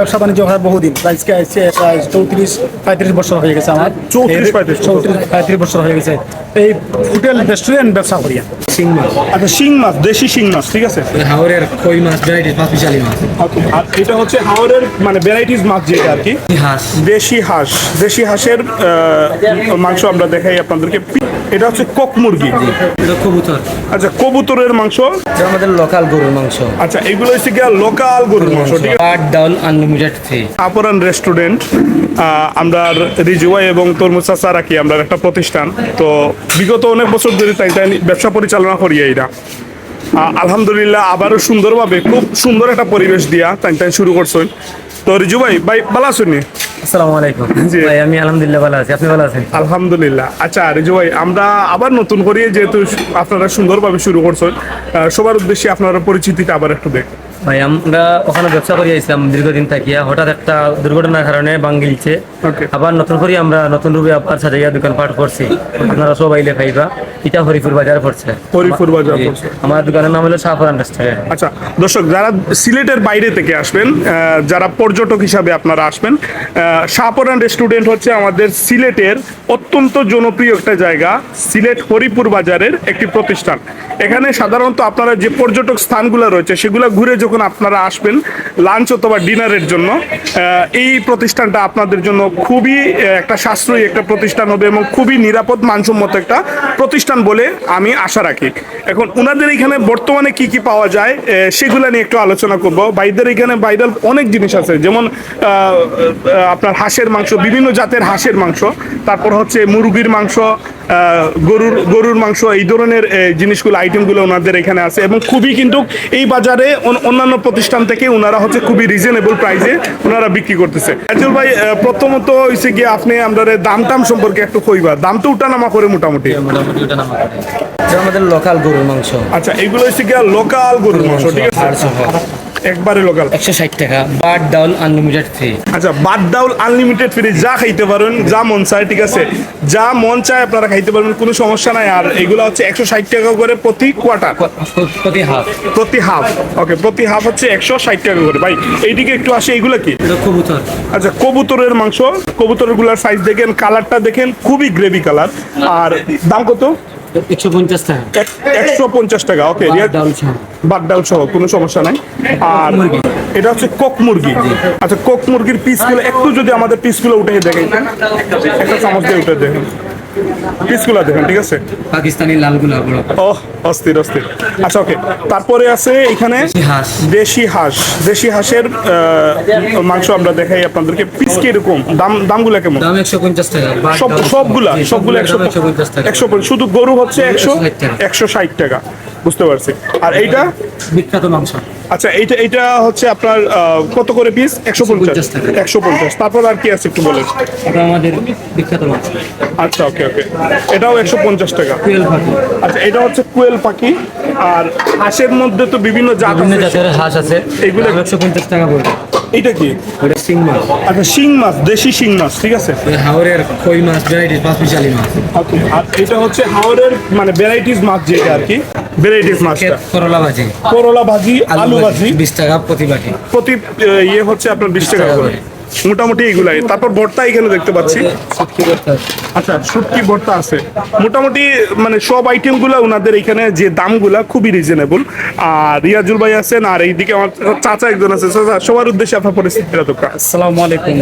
ব্যবসা বাণিজ্য করার বহুদিন। আজকে চৌত্রিশ পঁয়ত্রিশ বছর হয়ে গেছে আমার। চৌত্রিশ পঁয়ত্রিশ চৌত্রিশ পঁয়ত্রিশ বছর হয়ে গেছে। এই হোটেল রেস্টুরেন্ট ব্যবসা করি আমি। শিং মাছ। আচ্ছা শিং মাছ দেশি শিং মাছ ঠিক আছে? হাওরের কই মাছ ভ্যারাইটিস পাঁচ মিশালি মাছ। আর এটা হচ্ছে হাওড়ের মানে ভ্যারাইটিস মাছ যেটা আর কি। হাঁস। দেশি হাঁস দেশি হাঁসের মাংস আমরা দেখাই আপনাদেরকে। এটা হচ্ছে কক মুরগি। এটা কবুতর। আচ্ছা কবুতরের মাংস। এটা আমাদের লোকাল গরুর মাংস। আচ্ছা এগুলো হচ্ছে গিয়া লোকাল গরুর মাংস ঠিক আছে? ডাউল আনলিমিটেড থ্রি আপরান রেস্টুরেন্ট আমরা রিজুয়া এবং তরমুজ চাচা রাখি আমরা একটা প্রতিষ্ঠান। তো বিগত অনেক বছর ধরে তাই তাই ব্যবসা পরিচালনা করি এইটা আলহামদুলিল্লাহ আবারও সুন্দরভাবে খুব সুন্দর একটা পরিবেশ দিয়া তাই তাই শুরু করছেন। তো রিজু ভাই ভাই ভালো আছেন নি? আসসালামু আলাইকুম। ভাই আমি আলহামদুলিল্লাহ ভালো আছি। আপনি ভালো আছেন? আলহামদুলিল্লাহ। আচ্ছা রিজু ভাই আমরা আবার নতুন করে যেহেতু আপনারা সুন্দরভাবে শুরু করছেন সবার উদ্দেশ্যে আপনারা পরিচিতিটা আবার একটু দেখ ভাই আমরা ওখানে ব্যবসা করে আইছিলাম দীর্ঘদিন থাকিয়া। হঠাৎ একটা দুর্ঘটনার কারণে বাঙ্গিলছে. আবার নতুন করে আমরা নতুন রূপে আবার সাজাইয়া দোকান পাঠ করছি। আপনারা সবাই আইলে খাইবা। এটা হরিপুর বাজার পড়ছে। হরিপুর বাজার আমার দোকানের নাম হলো শাহপুরান রেস্টুরেন্ট আচ্ছা দর্শক যারা সিলেটের বাইরে থেকে আসবেন যারা পর্যটক হিসাবে আপনারা আসবেন শাহপরান রেস্টুরেন্ট হচ্ছে আমাদের সিলেটের অত্যন্ত জনপ্রিয় একটা জায়গা সিলেট হরিপুর বাজারের একটি প্রতিষ্ঠান। এখানে সাধারণত আপনারা যে পর্যটক স্থানগুলো রয়েছে সেগুলো ঘুরে যখন আপনারা আসবেন লাঞ্চ অথবা ডিনারের জন্য এই প্রতিষ্ঠানটা আপনাদের জন্য খুবই একটা সাশ্রয়ী একটা প্রতিষ্ঠান হবে এবং খুবই নিরাপদ, মানসম্মত একটা প্রতিষ্ঠান বলে আমি আশা রাখি। এখন ওনাদের এখানে বর্তমানে কি কি পাওয়া যায় সেগুলো নিয়ে একটু আলোচনা করব। বাইদের এখানে বাইদাল অনেক জিনিস আছে, যেমন আপনার হাঁসের মাংস, বিভিন্ন জাতের হাঁসের মাংস, তারপর হচ্ছে মুরগির মাংস গরুর গরুর মাংস এই ধরনের জিনিসগুলো আইটেমগুলো ওনাদের এখানে আছে। এবং খুবই কিন্তু এই বাজারে অন্যান্য প্রতিষ্ঠান থেকে ওনারা হচ্ছে খুবই রিজনেবল প্রাইসে ওনারা বিক্রি করতেছে। আজল ভাই প্রথমত হয়েছে গিয়ে আপনি আমরা দাম টাম সম্পর্কে একটু কইবা। দাম তো উঠানামা করে মোটামুটি। নাম আমাদের লোকাল গরুর মাংস। আচ্ছা এগুলো হচ্ছে গিয়ে লোকাল গরুর মাংস ঠিক আছে? সহ। একবারে লোকাল একশো ষাট টাকা বাট ডাউল আনলিমিটেড থ্রি আচ্ছা বাদ ডাউল আনলিমিটেড ফ্রি যা খাইতে পারেন যা মন চায় ঠিক আছে? যা মন চায় আপনারা খাইতে পারবেন কোনো সমস্যা নাই। আর এগুলো হচ্ছে একশো ষাট টাকা করে প্রতি কোয়ার্টার প্রতি হাফ। প্রতি হাফ। ওকে প্রতি হাফ হচ্ছে একশো ষাট টাকা করে। ভাই এইদিকে একটু আসে এইগুলো কি? কবুতর। আচ্ছা কবুতরের মাংস। কবুতরেরগুলার সাইজ দেখেন কালারটা দেখেন খুবই গ্রেভি কালার আর দাম কত? একশো পঞ্চাশ টাকা। ওকে বাদ ডাল সহ কোনো সমস্যা নাই। আর এটা হচ্ছে কক মুরগি। আচ্ছা কক মুরগির পিসগুলো একটু যদি আমাদের পিসগুলো উঠে দেখেন একটা চামচ দিয়ে উঠে দেখেন পিসগুলো দেখেন ঠিক আছে? পাকিস্তানি লালগুলা বড়। ও অস্থির অস্থির। আচ্ছা ওকে। তারপরে আছে এখানে দেশি হাঁস। দেশি হাঁসের মাংস আমরা দেখাই আপনাদেরকে। পিস কীরকম দাম দামগুলো কেমন? দাম একশো পঞ্চাশ টাকা। সব সবগুলা সবগুলা জি, সবগুলো একশো দাম একশো পঞ্চাশ টাকা। একশো পঞ্চাশ। শুধু গরু হচ্ছে একশো 160 টাকা। বুঝতে পারছি। আর এইটা? বিখ্যাত মাংস। আচ্ছা এইটা এইটা হচ্ছে আপনার কত করে পিস একশো পঞ্চাশ। 150 একশো পঞ্চাশ। তারপর আর কি আছে একটু বলেন। এটা আমাদের বিখ্যাত মাংস। আচ্ছা ওকে ওকে। এটাও একশো পঞ্চাশ টাকা। কুয়েল পাখি। আচ্ছা এটা হচ্ছে কুয়েল পাখি। আর হাঁসের মধ্যে তো বিভিন্ন জাত বিভিন্ন আছে। জাতের হাঁস আছে। এইগুলো- এগুলো একশো পঞ্চাশ টাকা পড়বে। এইটা কি? এটা শিং মাছ। আচ্ছা শিং মাছ দেশি শিং মাছ ঠিক আছে? হাওরের কই মাছ ভ্যারাইটিস পাঁচ মিশালি মাছ। ওকে আর এটা হচ্ছে হাওরের মানে ভ্যারাইটিস মাছ যেটা আর কি? ভ্যারাইটিস মাছটা। করলা ভাজি। করলা ভাজি আলু ভাজি বিশ টাকা প্রতি বাটি। প্রতি ইয়ে হচ্ছে আপনার বিশ টাকা করে। মোটামুটি এগুলাই। তারপর ভর্তা এখানে দেখতে পাচ্ছি। আচ্ছা শুটকি ভর্তা আছে। মোটামুটি মানে সব আইটেমগুলো ওনাদের এখানে যে দামগুলা খুবই রিজনেবল আর রিয়াজুল ভাই আছেন, আর এইদিকে আমার চাচা একজন আছে। চাচা, সবার উদ্দেশ্যে আপনার পরিস্থিতিটা তো। আসসালামু আলাইকুম।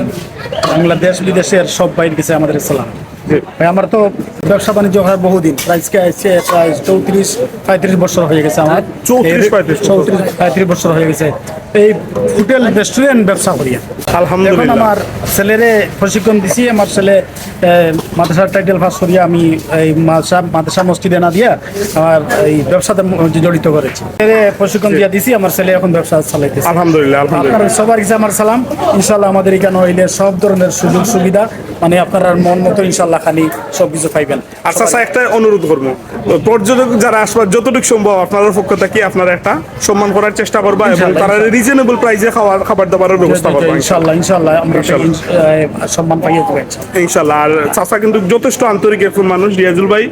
বাংলাদেশ বিদেশের সব বাইর কাছে আমাদের সালাম। আমার তো ব্যবসা বাণিজ্য করার বহুদিন। প্রায় প্রায় চৌত্রিশ পঁয়ত্রিশ বছর হয়ে গেছে আমার। 34, 35 চৌত্রিশ। পঁয়ত্রিশ বছর হয়ে গেছে। এই হোটেল রেস্টুরেন্ট ব্যবসা করি আলহামদুলিল্লাহ। আমার ছেলেরে প্রশিক্ষণ দিছি আমার ছেলে মাদ্রাসার টাইটেল পাস করিয়া আমি এই মাদ্রাসা মাদ্রাসা মসজিদে না দিয়া আমার এই ব্যবসাতে জড়িত করেছি। ছেলে প্রশিক্ষণ দিয়া দিছি আমার ছেলে এখন ব্যবসা চালাইতেছে। আলহামদুলিল্লাহ আপনার সবার কাছে আমার সালাম। ইনশাল্লাহ আমাদের এখানে হইলে সব ধরনের সুযোগ সুবিধা মানে আপনার মন মতো ইনশাল্লাহ মেলাখানি সব কিছু পাইবেন আচ্ছা আচ্ছা একটা অনুরোধ করব। পর্যটক যারা আসবার যতটুকু সম্ভব আপনাদের পক্ষ থেকে আপনারা একটা সম্মান করার চেষ্টা করবা এবং তারা রিজনেবল প্রাইসে খাবার খাবার দাবারের ব্যবস্থা করবা ইনশাল্লাহ ইনশাল্লাহ। আমরা সম্মান পাইয়ে দেবো। ইনশাল্লাহ। আর চাচা কিন্তু যথেষ্ট আন্তরিক একজন মানুষ রিয়াজুল ভাই।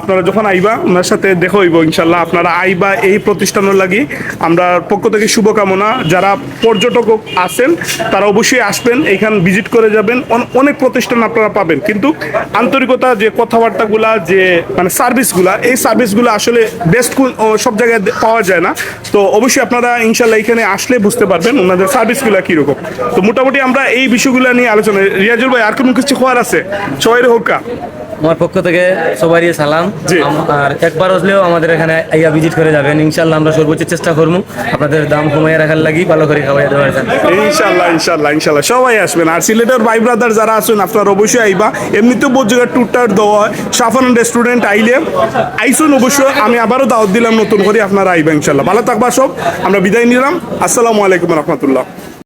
আপনারা যখন আইবা ওনার সাথে দেখা হইব ইনশাল্লাহ। আপনারা আইবা এই প্রতিষ্ঠানের লাগি। আমরা পক্ষ থেকে শুভকামনা। যারা পর্যটক আছেন তারা অবশ্যই আসবেন। এইখান ভিজিট করে যাবেন। অনেক প্রতিষ্ঠান আপনারা পাবেন। কিন্তু আন্তরিকতা, যে কথাবার্তাগুলা, যে মানে সার্ভিসগুলা এই সার্ভিসগুলো আসলে বেস্ট সব জায়গায় পাওয়া যায় না। তো অবশ্যই আপনারা ইনশাল্লাহ এখানে আসলে বুঝতে পারবেন ওনাদের সার্ভিসগুলো কীরকম। তো মোটামুটি আমরা এই বিষয়গুলো নিয়ে আলোচনা রিয়াজুল ভাই, আর কোনো কিছু খোয়ার আছে? ছয়ের হোকা আমার পক্ষ থেকে সবারই সালাম। আর একবার আসলেও আমাদের এখানে আইয়া ভিজিট করে যাবেন। ইনশাল্লাহ আমরা সর্বোচ্চ চেষ্টা করব আপনাদের দাম কমাইয়া রাখার লাগি ভালো করে খাওয়াই দেওয়ার জন্য। ইনশাল্লাহ ইনশাল্লাহ ইনশাল্লাহ সবাই আসবেন। আর সিলেটের ভাই ব্রাদার যারা আছেন আপনারা অবশ্যই আইবা। এমনিতেও বহু জায়গায় ট্যুর টার দেওয়া হয়। সাফান রেস্টুরেন্ট আইলে আইসুন অবশ্যই আমি আবারও দাওয়াত দিলাম নতুন করে আপনারা আইবা ইনশাল্লাহ ভালো থাকবা সব। আমরা বিদায় নিলাম। আসসালামু আলাইকুম রহমতুল্লাহ।